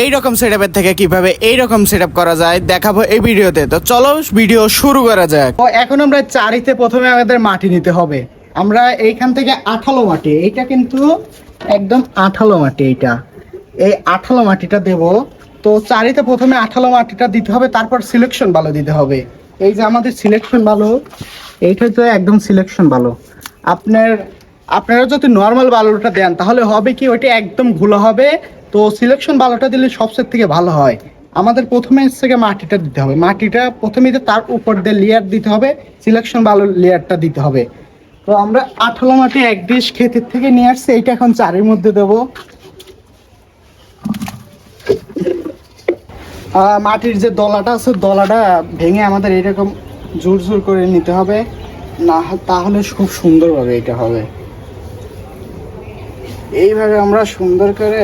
এই রকম সেটআপের থেকে কীভাবে এই রকম সেটআপ করা যায় দেখাবো এই ভিডিওতে। তো চলো ভিডিও শুরু করা যাক। তো এখন আমরা চারিতে প্রথমে আমাদের মাটি নিতে হবে। আমরা এইখান থেকে আঠালো মাটি, এইটা কিন্তু একদম আঠালো মাটি এইটা। এই আঠালো মাটিটা দেব। তো চারিতে প্রথমে আঠালো মাটিটা দিতে হবে, তারপর সিলেকশন ভালো দিতে হবে। এই যে আমাদের সিলেকশন ভালো এইটা তো একদম সিলেকশন ভালো আপনার, আপনারা যদি নর্মাল বালুটা দেন, তাহলে হবে কি, ওইটা একদম ঘুলো হবে। তো সিলেকশন বালুটা দিলে সবচেয়ে থেকে ভালো হয়। আমাদের প্রথমে থেকে মাটিটা দিতে হবে। মাটিটা প্রথমে তার উপর দিয়ে লেয়ার দিতে হবে সিলেকশন বালুর লেয়ারটা দিতে হবে। তো আমরা আঠালো মাটি এক ডিশ ক্ষেতের থেকে নিয়ে আসছি, এইটা এখন চারের মধ্যে দেবো। মাটির যে দলাটা আছে, দলাটা ভেঙে আমাদের এরকম জোর জোর করে নিতে হবে। না, তাহলে খুব সুন্দরভাবে এটা হবে। এইভাবে আমরা সুন্দর করে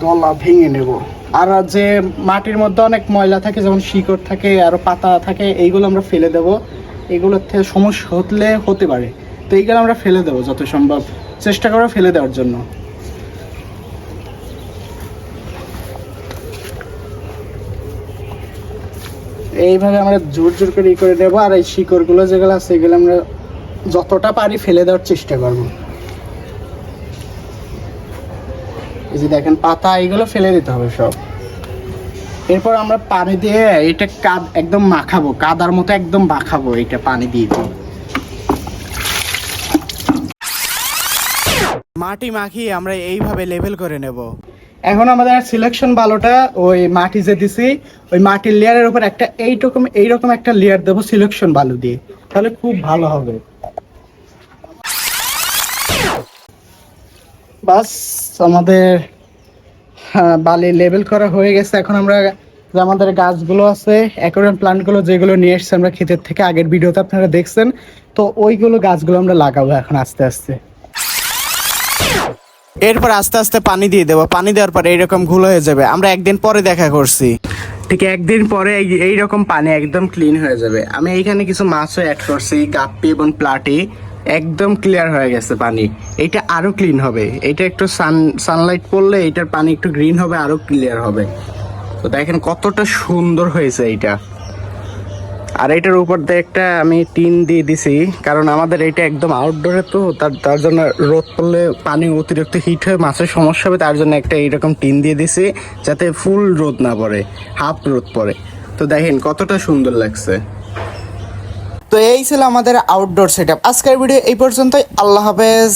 দলা ভেঙে নেব। আর যে মাটির মধ্যে অনেক ময়লা থাকে, যেমন শিকড় থাকে, আর পাতা থাকে, এইগুলো আমরা ফেলে দেব। এগুলোর থেকে সমস্যা হলে হতে পারে। তো এইগুলো আমরা ফেলে দেবো যত সম্ভব। চেষ্টা করো ফেলে দেওয়ার জন্য। এইভাবে আমরা জোর জোর করে ই করে দেবো। আর এই শিকড়গুলো যেগুলো আছে, এগুলো আমরা যতটা পারি ফেলে দেওয়ার চেষ্টা করব। এই যে দেখেন পাতা এগুলো ফেলে দিতে হবে সব। এরপর আমরা পানি দিয়ে এটা কাদ একদম মাখাবো। কাদার মতো একদম মাখাবো এটা পানি দিয়ে। দিয়ে মাটি মাখিয়ে আমরা এইভাবে লেভেল করে নেব। এখন আমাদের সিলেকশন ভালোটা ওই মাটি যে দিছি ওই মাটির লেয়ারের উপর একটা এইরকম এইরকম একটা লেয়ার দেবো সিলেকশন বালু দিয়ে। তাহলে খুব ভালো হবে। বাস আমাদের হ্যাঁ, বালি লেভেল করা হয়ে গেছে। এখন আমরা যে আমাদের গাছগুলো আছে অ্যাকোরিয়াম প্লান্টগুলো যেগুলো নিয়ে এসেছি আমরা ক্ষেতের থেকে আগের ভিডিওতে আপনারা দেখছেন। তো ওইগুলো গাছগুলো আমরা লাগাবো এখন আস্তে আস্তে। এরপর আস্তে আস্তে পানি দিয়ে দেবো। পানি দেওয়ার পরে এইরকম ঘুল হয়ে যাবে। আমরা একদিন পরে দেখা করছি। ঠিক একদিন পরে এই- এইরকম পানি একদম ক্লিন হয়ে যাবে। আমি এইখানে কিছু মাছও অ্যাড করছি গাপ্পি এবং প্লাটি। একদম ক্লিয়ার হয়ে গেছে পানি। এটা আরও ক্লিন হবে। এটা একটু সান সানলাইট পড়লে এটার পানি একটু গ্রিন হবে, আরও ক্লিয়ার হবে। তো দেখেন কতটা সুন্দর হয়েছে এইটা। আর এটার উপর দিয়ে একটা আমি টিন দিয়ে দিছি, কারণ আমাদের এটা একদম আউটডোরে তো, তার তার জন্য রোদ পড়লে পানি অতিরিক্ত হিট হয়ে, মাছের সমস্যা হবে, তার জন্য একটা এইরকম টিন দিয়ে দিছি, যাতে ফুল রোদ না পড়ে হাফ রোদ পড়ে। তো দেখেন কতটা সুন্দর লাগছে। এই ছিল আমাদের আউটডোর সেট আজকের ভিডিও এই পর্যন্তই। আল্লাহ হাফেজ।